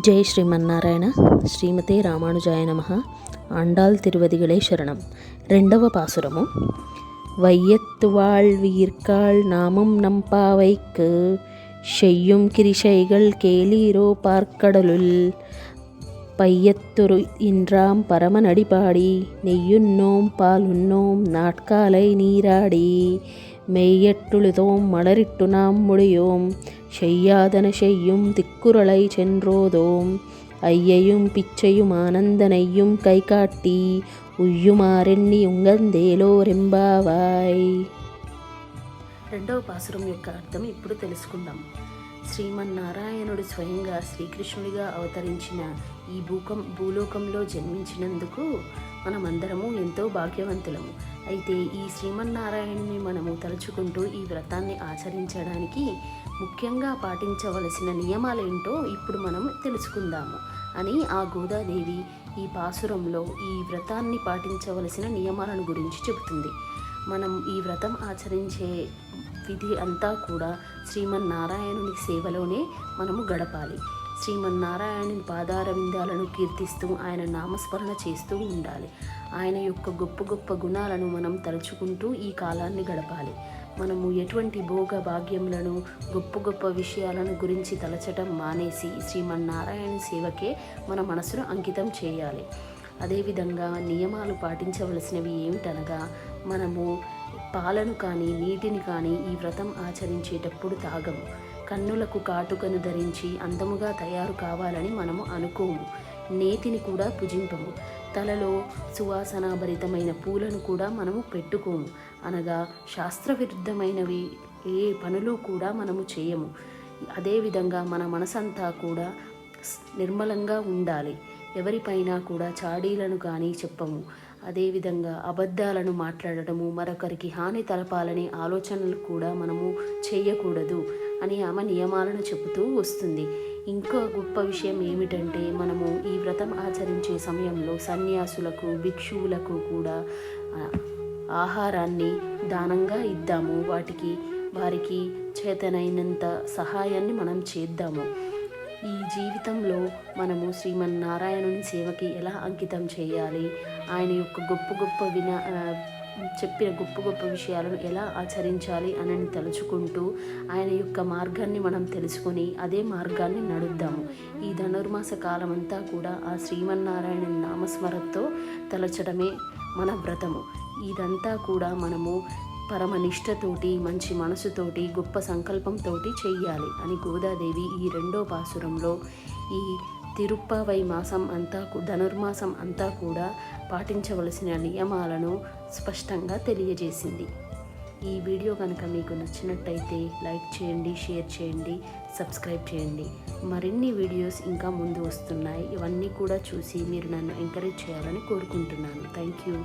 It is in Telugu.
ஜெய் ஸ்ரீமன்னாராயண శ్రీమతే రామానుజాయ నమ ఆండాల్ తిరువదిగలే శరణం రెండవ పాసురము வையத்து வாழ்வீர்காள் நாமும் நம்பாவைக்கு செய்யும் கிரிசைகள் கேளீரோ பார்க்கடலுள் பையத்துரு இன்றாம் பரமநடிபாடி நெய்யுண்ணோம் பாலுண்ணோம் நாட்காலை நீராடி மெய்யட்டுழுதோம் மலரிட்டு நாம் முடியோம் செய்யாதன செய்யும் திக்குறளை சென்றோதோம் ஐயையும் பிச்சையும் ஆனந்தனையும் கை காட்டி ఉయ్యుమారెన్ని ఉంగందేలో రెంబావాయ్ రెండవ పాసురం యొక్క అర్థం ఇప్పుడు తెలుసుకుందాం శ్రీమన్నారాయణుడు స్వయంగా శ్రీకృష్ణుడిగా అవతరించిన ఈ భూకం భూలోకంలో జన్మించినందుకు మనమందరము ఎంతో భాగ్యవంతులము అయితే ఈ శ్రీమన్నారాయణుని మనము తలుచుకుంటూ ఈ వ్రతాన్ని ఆచరించడానికి ముఖ్యంగా పాటించవలసిన నియమాలేంటో ఇప్పుడు మనం తెలుసుకుందాము అని ఆ గోదాదేవి ఈ పాసురంలో ఈ వ్రతాన్ని పాటించవలసిన నియమాలను గురించి చెబుతుంది. మనం ఈ వ్రతం ఆచరించే విధి అంతా కూడా శ్రీమన్నారాయణుని సేవలోనే మనము గడపాలి. శ్రీమన్నారాయణుని పాదారవిందాలను కీర్తిస్తూ ఆయన నామస్మరణ చేస్తూ ఉండాలి. ఆయన యొక్క గొప్ప గొప్ప గుణాలను మనం తలుచుకుంటూ ఈ కాలాన్ని గడపాలి. మనము ఎటువంటి భోగ భాగ్యములను గొప్ప గొప్ప విషయాలను గురించి తలచటం మానేసి శ్రీమన్నారాయణ సేవకే మన మనసును అంకితం చేయాలి. అదేవిధంగా నియమాలు పాటించవలసినవి ఏమిటనగా మనము పాలను కానీ నీటిని కానీ ఈ వ్రతం ఆచరించేటప్పుడు తాగము. కన్నులకు కాటుకను ధరించి అందముగా తయారు కావాలని మనము అనుకోము. నేతిని కూడా పుజింపము. తలలో సువాసనాభరితమైన పూలను కూడా మనము పెట్టుకోము. అనగా శాస్త్రవిరుద్ధమైనవి ఏ పనులు కూడా మనము చేయము. అదేవిధంగా మన మనసంతా కూడా నిర్మలంగా ఉండాలి. ఎవరిపైన కూడా చాడీలను కానీ చెప్పము. అదేవిధంగా అబద్ధాలను మాట్లాడటము మరొకరికి హాని తలపాలనే ఆలోచనలు కూడా మనము చేయకూడదు అని ఆమె నియమాలను చెబుతూ వస్తుంది. ఇంకో గొప్ప విషయం ఏమిటంటే మనము ఈ వ్రతం ఆచరించే సమయంలో సన్యాసులకు భిక్షువులకు కూడా ఆహారాన్ని దానంగా ఇద్దాము. వాటికి వారికి చేతనైనంత సహాయాన్ని మనం చేద్దాము. ఈ జీవితంలో మనము శ్రీమన్నారాయణుని సేవకి ఎలా అంకితం చేయాలి? ఆయన యొక్క గొప్ప గొప్ప విన చెప్పిన గొప్ప గొప్ప విషయాలను ఎలా ఆచరించాలి అని తలుచుకుంటూ ఆయన యొక్క మార్గాన్ని మనం తెలుసుకొని అదే మార్గాన్ని నడుద్దాము. ఈ ధనుర్మాస కాలం అంతా కూడా ఆ శ్రీమన్నారాయణ నామస్మరతో తలచడమే మన వ్రతము. ఇదంతా కూడా మనము పరమనిష్టతోటి మంచి మనసుతోటి గొప్ప సంకల్పంతో చెయ్యాలి అని గోదాదేవి ఈ రెండో పాసురంలో ఈ తిరుప్పావై మాసం అంతా ధనుర్మాసం అంతా కూడా పాటించవలసిన నియమాలను స్పష్టంగా తెలియజేసింది. ఈ వీడియో కనుక మీకు నచ్చినట్టయితే లైక్ చేయండి షేర్ చేయండి సబ్స్క్రైబ్ చేయండి. మరిన్ని వీడియోస్ ఇంకా ముందు వస్తున్నాయి. ఇవన్నీ కూడా చూసి మీరు నన్ను ఎంకరేజ్ చేయాలని కోరుకుంటున్నాను. Thank you.